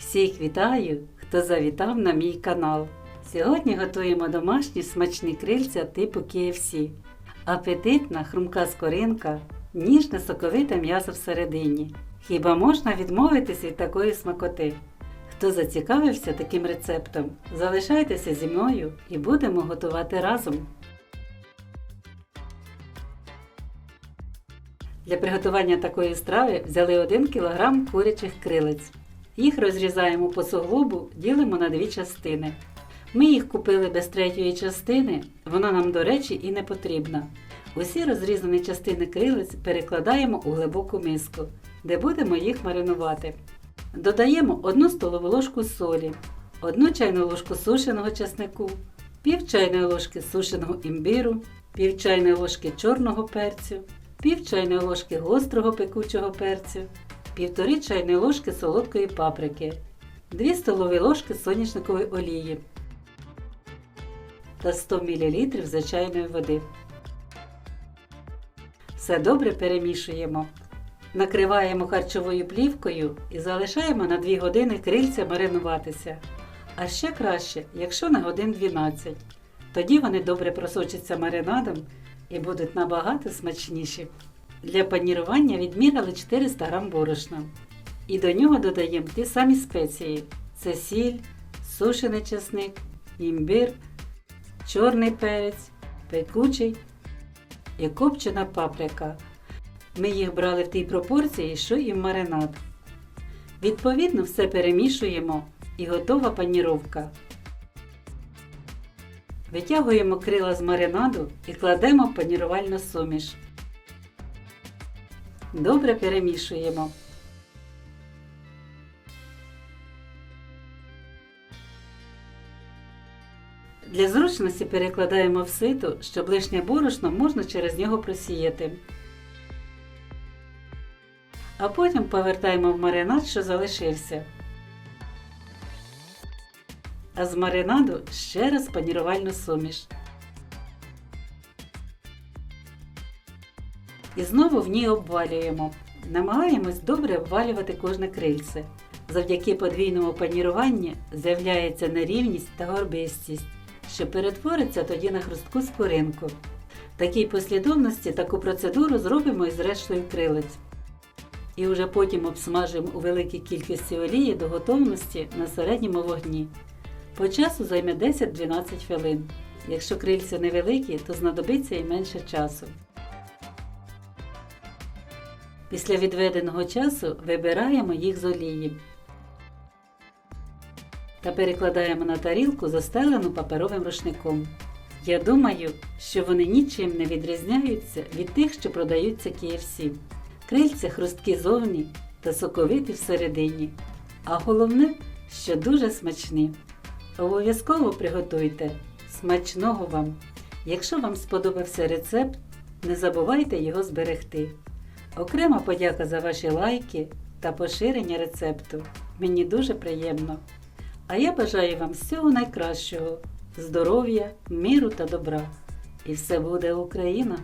Всіх вітаю, хто завітав на мій канал. Сьогодні готуємо домашні смачні крильця типу KFC. Апетитна хрумка скоринка, ніжне соковите м'ясо всередині. Хіба можна відмовитись від такої смакоти? Хто зацікавився таким рецептом, залишайтеся зі мною і будемо готувати разом. Для приготування такої страви взяли 1 кг курячих крилець. Їх розрізаємо по суглобу, ділимо на дві частини. Ми їх купили без третьої частини, вона нам, до речі, і не потрібна. Усі розрізані частини крилець перекладаємо у глибоку миску, де будемо їх маринувати. Додаємо 1 столову ложку солі, 1 чайну ложку сушеного чеснику, пів чайної ложки сушеного імбиру, пів чайної ложки чорного перцю, пів чайної ложки гострого пекучого перцю, півтори чайної ложки солодкої паприки, 2 столові ложки соняшникової олії та 100 мл звичайної води. Все добре перемішуємо. Накриваємо харчовою плівкою і залишаємо на 2 години крильця маринуватися. А ще краще, якщо на годин 12. Тоді вони добре просочаться маринадом і будуть набагато смачніші. Для панірування відміряли 400 г борошна. І до нього додаємо ті самі спеції: це сіль, сушений чесник, імбир, чорний перець, пекучий і копчена паприка. Ми їх брали в тій пропорції, що і в маринад. Відповідно, все перемішуємо і готова паніровка. Витягуємо крила з маринаду і кладемо в панірувальну суміш. Добре перемішуємо. Для зручності перекладаємо в сито, щоб лишнє борошно можна через нього просіяти. А потім повертаємо в маринад, що залишився. А з маринаду ще раз панірувальну суміш. І знову в ній обвалюємо. Намагаємось добре обвалювати кожне крильце. Завдяки подвійному паніруванню з'являється нерівність та горбистість, що перетвориться тоді на хрустку скоринку. В такій послідовності таку процедуру зробимо із рештою крилець. І вже потім обсмажимо у великій кількості олії до готовності на середньому вогні. По часу займе 10-12 хвилин. Якщо крильця невеликі, то знадобиться і менше часу. Після відведеного часу вибираємо їх з олії та перекладаємо на тарілку, застелену паперовим рушником. Я думаю, що вони нічим не відрізняються від тих, що продаються KFC. Крильця хрусткі зовні та соковиті всередині. А головне, що дуже смачні. Обов'язково приготуйте смачного вам! Якщо вам сподобався рецепт, не забувайте його зберегти. Окрема подяка за ваші лайки та поширення рецепту. Мені дуже приємно. А я бажаю вам всього найкращого, здоров'я, міру та добра. І все буде Україна!